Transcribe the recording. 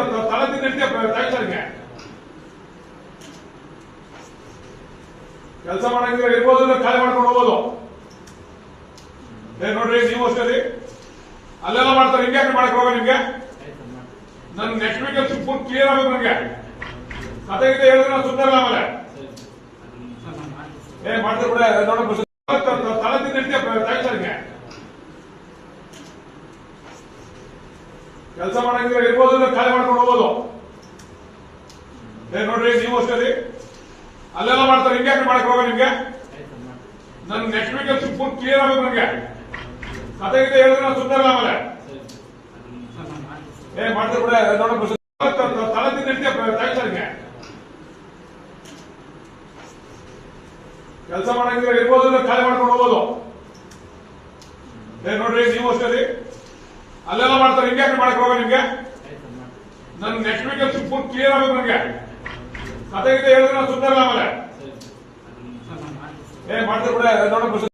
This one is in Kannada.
ಹಿಡಿದೆ ತಾಯ್ಸರ್ಗೆ ಕೆಲಸ ಮಾಡಂಗಿದ್ರೆ ಇರ್ಬೋದು ಅಂದ್ರೆ ಖಾಲಿ ಮಾಡ್ಕೊಂಡು ಹೋಗೋದು. ನೋಡ್ರಿ, ನೀವು ಅಷ್ಟೇ ಅಲ್ಲೆಲ್ಲ ಮಾಡ್ತಾರೆ, ಹಿಂಗೆ ಮಾಡಕ್ ಹೋಗ ನಿಮ್ಗೆ? ನನ್ ನೆಕ್ಸ್ಟ್ ವೀಕ್ ಫುಲ್ ಕ್ಲಿಯರ್ ಆಗ್ಬೇಕು ನನಗೆ. ಕತೆ ಇದೆ ಹೇಳಿದ್ರೆ ನಾನು ಸುಮ್ಮನೆ ಆಮೇಲೆ. ಏ, ಮಾಡ್ತಾರೆ ಬಿಡ ನೋಡ ತಲೆ ಹಿಡಿದೆ ಕೆಲಸ ಮಾಡಂಗಿದ್ರೆ ಇರ್ಬೋದು ಖಾಲಿ ಮಾಡ್ಕೊಂಡು ಹೋಗೋದು. ಏ ನೋಡ್ರಿ ನೀವು ಅಷ್ಟೇ ಅಲ್ಲೆಲ್ಲ ಮಾಡ್ತಾರೆ. ಹಿಂಗೆ ಮಾಡಕ್ ಹೋಗ ನಿಮ್ಗೆ? ನನ್ ನೆಕ್ಸ್ಟ್ ವೀಕ್ ಅಲ್ಲಿ ಫುಲ್ ಕ್ಲಿಯರ್ ಆಗ್ಬೇಕು ನನಗೆ. ಕತೆ ಇದೆ ಹೇಳಿದ್ರೆ ನಾನು ಸುಮ್ಮನೆ ಆಮೇಲೆ? ಏ, ಮಾಡ್ತಾರೆ ಕೂಡ ನೋಡ ತಲೆ ಹಿಡಿದೆ ತಾಯ್ಸರ್ಗೆ ಕೆಲಸ ಮಾಡಂಗಿದ್ರೆ ಇರ್ಬೋದು ಖಾಲಿ ಮಾಡ್ಕೊಂಡು ಹೋಗೋದು. ಏ ನೋಡ್ರಿ ನೀವು ಅಷ್ಟೇ ಅಲ್ಲೆಲ್ಲ ಮಾಡ್ತಾರೆ ಹಿಂಗೆ ಮಾಡಕ್ ಹೋಗ ನಿಮ್ಗೆ? ನನ್ ನೆಕ್ಸ್ಟ್ ವೀಕ್ ಫುಲ್ ಕ್ಲಿಯರ್ ಆಗ್ಬೇಕು ನನಗೆ. ಕತೆ ಇದೆ ಹೇಳಿದ್ರೆ ಸುಮ್ಮನೆ ಇಲ್ಲ ಆಮೇಲೆ. ಏ, ಮಾಡ್ತಾರೆ ಬಿಡ ನೋಡ